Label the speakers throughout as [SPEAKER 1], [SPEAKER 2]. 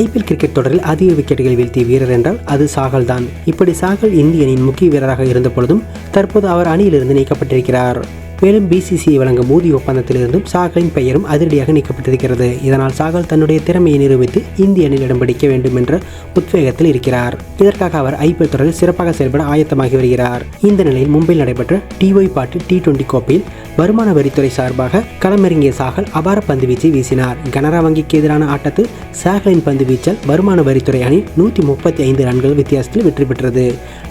[SPEAKER 1] IPL cricket தொடரில் அதிக விக்கெட்டுகள் வீழ்த்திய வீரர் என்றால் அது சாகல் தான். இப்படி சாகல் இந்தியனின் முக்கிய வீரராக இருந்த பொழுதும் தற்போது அவர் அணியிலிருந்து நீக்கப்பட்டிருக்கிறார். மேலும் பிசிசிஐ வழங்கும் ஊதிய ஒப்பந்தத்திலிருந்தும் சாகலின் பெயரும் அதிரடியாக நீக்கப்பட்டிருக்கிறது. இதனால் சாகல் தன்னுடைய திறமையை நிரூபித்து இந்திய அணியில் இடம் பிடிக்க வேண்டும் என்ற உத்வேகத்தில் இருக்கிறார். இதற்காக அவர் ஐபிஎல் தொடரில் சிறப்பாக செயல்பட ஆயத்தமாகி வருகிறார். இந்த நிலையில் மும்பையில் நடைபெற்ற டிஒய் பாட்டு டி டுவெண்டி கோப்பையில் வருமான வரித்துறை சார்பாக களமிறங்கிய சாகல் அபார பந்து வீச்சை வீசினார். கனரா வங்கிக்கு எதிரான ஆட்டத்தில் சாகலின் பந்து வீச்சல் வருமான வரித்துறை அணி நூற்றி முப்பத்தி ஐந்து ரன்கள் வித்தியாசத்தில் வெற்றி பெற்றது.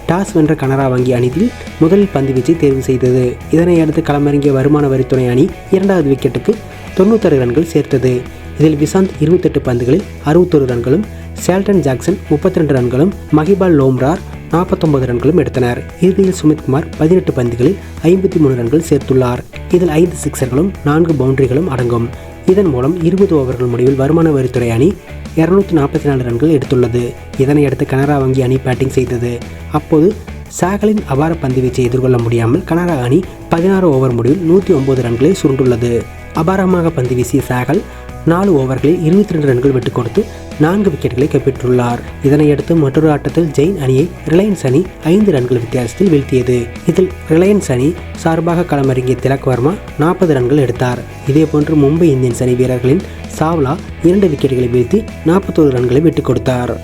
[SPEAKER 1] டாஸ் வென்ற கனரா வங்கி அணியில் முதலில் பந்து வீச்சை தேர்வு செய்தது. இதனை அடுத்து களமிறங்கிய வருமான வரித்துறை அணி இரண்டாவது விக்கெட்டுக்கு தொண்ணூத்தாறு ரன்கள் சேர்த்தது. இதில் விசாந்த் இருபத்தெட்டு பந்துகளில் அறுபத்தொரு ரன்களும் சேல்டன் ஜாக்சன் முப்பத்தி ரெண்டு ரன்களும் மஹிபால் லோம்ரார் நாற்பத்தொன்பது ரன்களும் எடுத்தனர். இறுதியில் சுமித்குமார் பதினெட்டு பந்துகளில் ஐம்பத்தி மூணு ரன்கள் சேர்த்துள்ளார். இதில் ஐந்து சிக்சர்களும் நான்கு பவுண்டரிகளும் அடங்கும். இதன் மூலம் இருபது ஓவர்கள் முடிவில் வருமான வரித்துறை அணி இருநூத்தி நாற்பத்தி நாலு ரன்கள் எடுத்துள்ளது. இதனை அடுத்து கனரா வங்கி அணி பேட்டிங் செய்தது. அப்போது சாகலின் அபார பந்து வீச்சை எதிர்கொள்ள முடியாமல் கனரா அணி பதினாறு ஓவர் முடிவில் நூற்றி ஒன்பது ரன்களை சுருண்டுள்ளது. அபாரமாக பந்து வீசிய சாகல் நாலு ஓவர்களில் இருபத்தி ரெண்டு ரன்கள் விட்டுக் கொடுத்து நான்கு விக்கெட்டுகளை கைப்பற்றுள்ளார் இதனையடுத்து மற்றொரு ஆட்டத்தில் ஜெயின் அணியை ரிலையன்ஸ் அணி ஐந்து ரன்கள் வித்தியாசத்தில் வீழ்த்தியது. இதில் ரிலையன்ஸ் அணி சார்பாக களமிறங்கிய திலக் வர்மா நாற்பது ரன்கள் எடுத்தார். இதேபோன்று மும்பை இந்தியன்ஸ் அணி வீரர்களின் சாவ்லா இரண்டு விக்கெட்டுகளை வீழ்த்தி நாற்பத்தோரு ரன்களை விட்டுக் கொடுத்தார்.